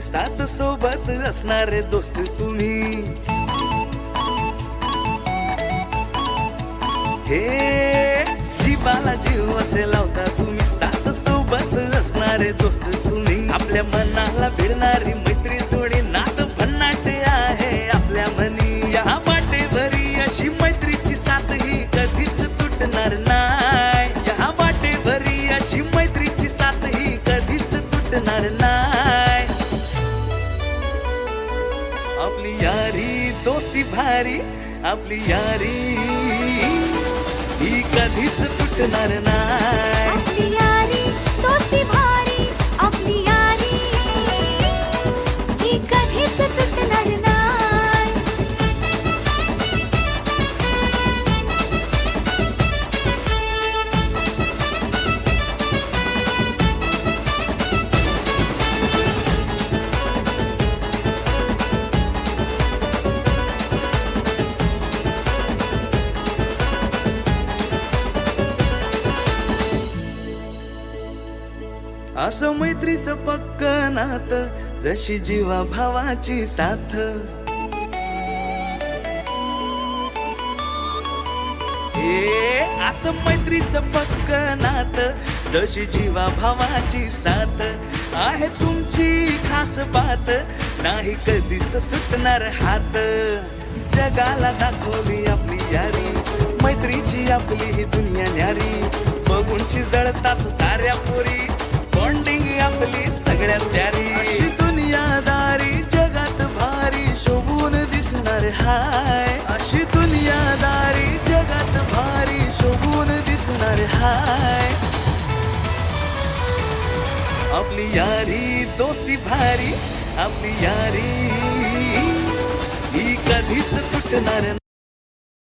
सात सोबत असणारे दोस्त तुम्ही. हे जीवाला जीव असे लावता तुम्ही सात सोबत असणारे दोस्त तुम्ही. आपल्या मनाला भिडणारी मैत्री जोडी नात भन्नाटे आहे आपल्या मनी. या वाटेवरी अशी मैत्रीची साथ ही कधीच तुटणार नाही. या वाटेवरी अशी मैत्रीची साथ ही कधीच तुटणार नाही. आपली यारी दोस्ती भारी आपली यारी. ही कधीच तुटणार नाही. असं मैत्रीचं पक्क नात जशी जीवा भावाची साथ. हे असं मैत्रीचं पक्क नात जशी जीवा भावाची साथ. आहे तुमची खास बात नाही कधीच सुटणार हात. जगाला दाखवली आपली यारी मैत्रीची आपली ही दुनिया न्यारी. बघून जळतात साऱ्या पोरी. सगळ्यात प्यारी. अशी दुनियादारी जगात भारी शोभून दिसणार हाय. अशी दुनियादारी जगात भारी शोभून दिसणार हाय. आपली यारी दोस्ती भारी. आपली यारी